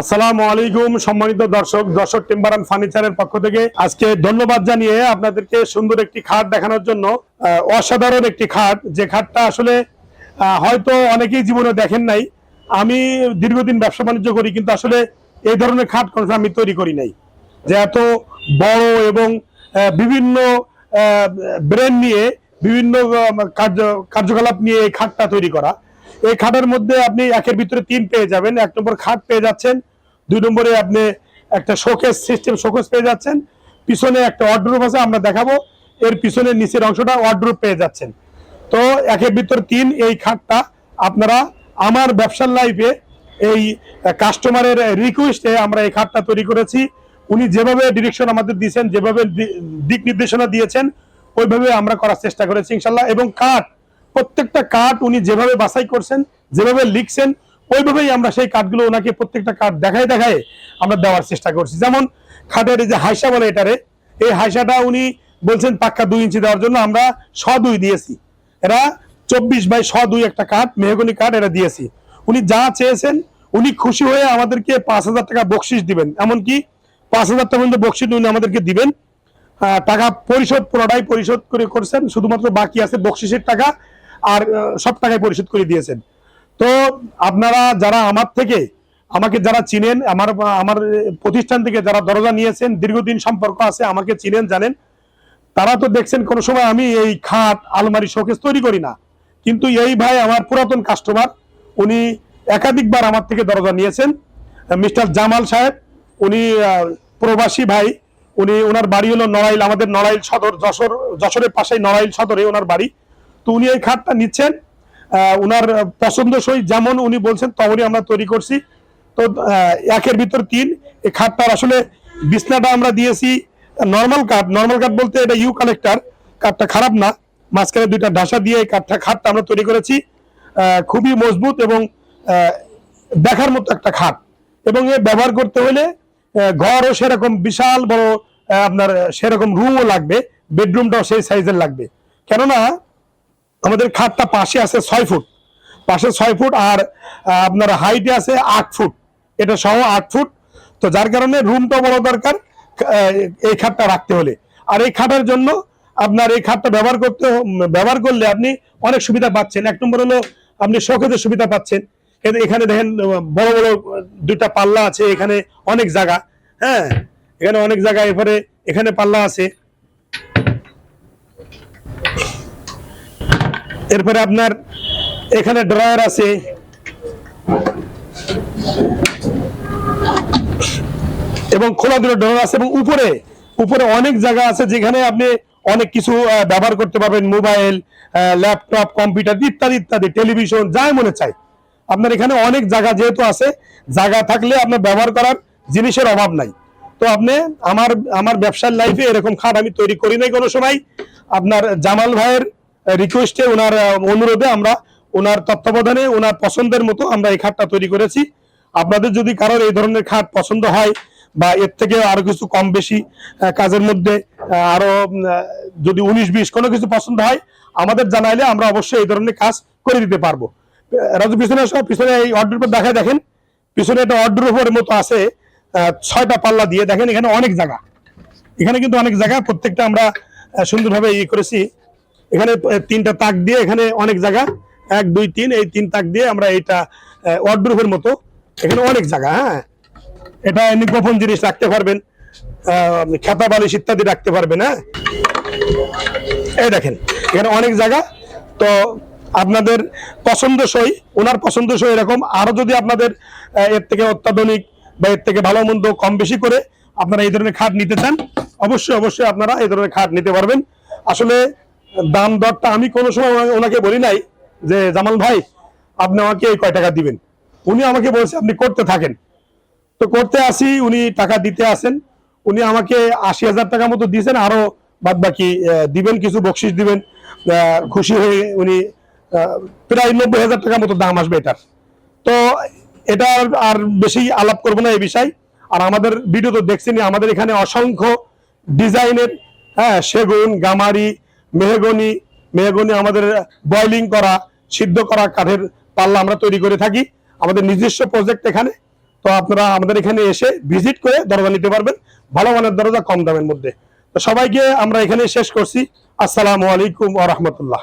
আসসালামু আলাইকুম, সম্মানিত দর্শক দর্শক অ্যান্ড ফার্নিচারের পক্ষ থেকে আজকে ধন্যবাদ জানিয়ে আপনাদেরকে সুন্দর একটি খাট দেখানোর জন্য অসাধারণ একটি খাট। যে খাটটা আসলে হয়তো অনেকেই জীবনে দেখেন নাই। আমি দীর্ঘদিন ব্যবসা বাণিজ্য করি, কিন্তু আসলে এই ধরনের খাট কোনো আমি তৈরি করি নাই। যে এত বড় এবং বিভিন্ন ব্রেন নিয়ে, বিভিন্ন কার্য, কার্যকলাপ নিয়ে এই খাটটা তৈরি করা। এই খাটের মধ্যে আপনি একের ভিতরে তিন পেয়ে যাবেন। এক নম্বর খাট পেয়ে যাচ্ছেন, দুই নম্বরে আপনি একটা শোকেস সিস্টেম শোকেস পেয়ে যাচ্ছেন, পিছনে একটা ওয়ার্ড্রোপ আছে, আমরা দেখাবো। এর পিছনে নিচের অংশটা ওয়ার্ড্রোপ পেয়ে যাচ্ছেন। তো একের ভিতর তিন, এই খাটটা আপনারা আমার ব্যবসার লাইফে এই কাস্টমারের রিকোয়েস্টে আমরা এই খাটটা তৈরি করেছি। উনি যেভাবে ডিরেকশন আমাদের দিয়েছেন, যেভাবে দিক নির্দেশনা দিয়েছেন, ওইভাবে আমরা করার চেষ্টা করেছি, ইনশাল্লাহ। এবং কাঠ প্রত্যেকটা কাঠ উনি যেভাবে বাছাই করছেন, যেভাবে লিখছেন, ওইভাবেই আমরা সেই কাঠগুলো ওনাকে প্রত্যেকটা কাঠ দেখায় দেখায় আমরা দেওয়ার চেষ্টা করছি। যেমন খাটের যে হাইসা বলে এটারে, এই হাইসাটা উনি বলছেন পাক্কা দুই ইঞ্চি দেওয়ার জন্য আমরা ছ দুই দিয়েছি। এরা চব্বিশ বাই ছ দুই একটা কাঠ মেহগনি কাঠ এরা দিয়েছি। উনি যা চেয়েছেন, উনি খুশি হয়ে আমাদেরকে পাঁচ হাজার টাকা বকশিস দিবেন। এমনকি পাঁচ হাজার টাকা পর্যন্ত বকশিস উনি আমাদেরকে দিবেন। টাকা পরিশোধ পুরোটাই পরিশোধ করে করছেন, শুধুমাত্র বাকি আছে বকশিসের টাকা। আর সব টাকায় পরিশোধ করে দিয়েছেন। তো আপনারা যারা আমার থেকে, আমাকে যারা চিনেন, আমার আমার প্রতিষ্ঠান থেকে যারা দরজা নিয়েছেন, দীর্ঘদিন সম্পর্ক আছে, আমাকে চিনেন, জানেন, তারা তো দেখছেন কোন সময় আমি এই খাট, আলমারি, শোকেস তৈরি করি না। কিন্তু এই ভাই আমার পুরাতন কাস্টমার উনি একাধিকবার আমার থেকে দরজা নিয়েছেন। মিস্টার জামাল সাহেব, উনি প্রবাসী ভাই, উনি, ওনার বাড়ি হলো নড়াইল, আমাদের নড়াইল সদর, যশোর, যশোরের পাশেই নড়াইল সদরে ওনার বাড়ি। তো উনি এই খাটটা নিচ্ছেন। ওনার পছন্দসই যেমন উনি বলছেন তেমনই আমরা তৈরি করছি। তো একের ভিতর তিন। এই খাটটার আসলে বিছনাটা আমরা দিয়েছি নর্মাল কাঠ। নর্মাল কাঠ বলতে এটা ইউ কালেক্টর কাঠটা খারাপ না। মাঝখানে দুইটা ঢাসা দিয়ে এই কাঠটা খাটটা আমরা তৈরি করেছি। খুবই মজবুত এবং দেখার মতো একটা খাট। এবং এ ব্যবহার করতে হলে ঘরও সেরকম বিশাল বড় আপনার সেরকম রুমও লাগবে। বেডরুমটাও সেই সাইজের লাগবে। কেননা আমাদের খাটটা পাশে আছে ছয় ফুট। পাশে ছয় ফুট আর আপনার হাইটে আছে আট ফুট। এটা সহ আট ফুট। তো যার কারণে রুমটা বড় দরকার এই খাটটা রাখতে হলে। আর এই খাটের জন্য আপনার এই খাটটা ব্যবহার করতে ব্যবহার করলে আপনি অনেক সুবিধা পাচ্ছেন। এক নম্বর হলো আপনি শোকেজের সুবিধা পাচ্ছেন। এখানে দেখেন, বড় বড় দুইটা পাল্লা আছে, এখানে অনেক জায়গা। হ্যাঁ এখানে অনেক জায়গা, এরপরে এখানে পাল্লা আছে। এরপরে আপনার এখানে ড্রয়ার আছে। এবং খোলা দুটো ড্রয়ার আছে এবং উপরে উপরে অনেক জায়গা আছে যেখানে আপনি অনেক কিছু ব্যবহার করতে পারবেন। মোবাইল ল্যাপটপ, কম্পিউটার ইত্যাদি ইত্যাদি, টেলিভিশন, যাই মনে চাই। আপনার এখানে অনেক জায়গা যেহেতু আছে, জায়গা থাকলে আপনার ব্যবহার করার জিনিসের অভাব নাই। তো আপনি, আমার আমার ব্যবসার লাইফে এরকম খাট আমি তৈরি করি নাই কোনো সময়। আপনার জামাল ভাইয়ের রিকোয়েস্টে ওনার অনুরোধে আমরা ওনার তত্ত্বাবধানে, ওনার পছন্দের মতো আমরা এই খাটটা তৈরি করেছি। আপনাদের যদি কারোর এই ধরনের খাট পছন্দ হয় বা এর থেকে আরও কিছু কম বেশি কাজের মধ্যে আরও যদি উনিশ, বিশ কোনো কিছু পছন্দ হয়, আমাদের জানাইলে আমরা অবশ্যই এই ধরনের কাজ করে দিতে পারব। রাজু পিছনে আসো পিছনে এই অর্ডার দেখায় দেখেন। পিছনে একটা অর্ডার মতো আছে ছয়টা পাল্লা দিয়ে। দেখেন এখানে অনেক জায়গা। এখানে কিন্তু অনেক জায়গা, প্রত্যেকটা আমরা সুন্দরভাবে ইয়ে করেছি। এখানে তিনটা তাক দিয়ে এখানে অনেক জায়গা। এক, দুই, তিন, এই তিন তাক দিয়ে আমরা এইটা ওয়ার্ড্রোফের মতো। এখানে অনেক জায়গা হ্যাঁ। এটা এমনি গোপন জিনিস রাখতে পারবেন খেতা বালিশ ইত্যাদি রাখতে পারবেন হ্যাঁ। এই দেখেন, এখানে অনেক জায়গা। তো আপনাদের পছন্দসই, ওনার পছন্দসই এরকম। আরও যদি আপনাদের এর থেকে অত্যাধুনিক বা এর থেকে ভালো মন্দ কম বেশি করে আপনারা এই ধরনের খাট নিতে চান, অবশ্যই অবশ্যই আপনারা এই ধরনের খাট নিতে পারবেন। আসলে দাম দরটা আমি কোনো সময় ওনাকে বলি নাই যে, জামাল ভাই, আপনি আমাকে এই কয় টাকা দিবেন? উনি আমাকে বলছে, আপনি করতে থাকেন। তো করতে আসি, উনি টাকা দিতে আসেন। উনি আমাকে আশি হাজার টাকা মতো দিয়েছেন, আরও বাদ বাকি দিবেন, কিছু বকশিস দিবেন। খুশি হয়ে উনি প্রায় নব্বই হাজার টাকা মতো দাম আসবে এটার। তো এটা আর- বেশি আলাপ করব না এই বিষয়। আর আমাদের ভিডিও তো দেখছেনই, আমাদের এখানে অসংখ্য ডিজাইনের হ্যাঁ সেগুন, গামারি মেহগনি মেহগনি আমাদের বয়লিং করা, সিদ্ধ করা কাঠের পাল্লা আমরা তৈরি করে থাকি। আমাদের নিজস্ব প্রজেক্ট এখানে। তো আপনারা আমাদের এখানে এসে ভিজিট করে দরজা নিতে পারবেন। ভালো মানের দরজা কম দামের মধ্যে। তো সবাইকে আমরা এখানে শেষ করছি। আসসালামু আলাইকুম আ রাহমাতুল্লাহ।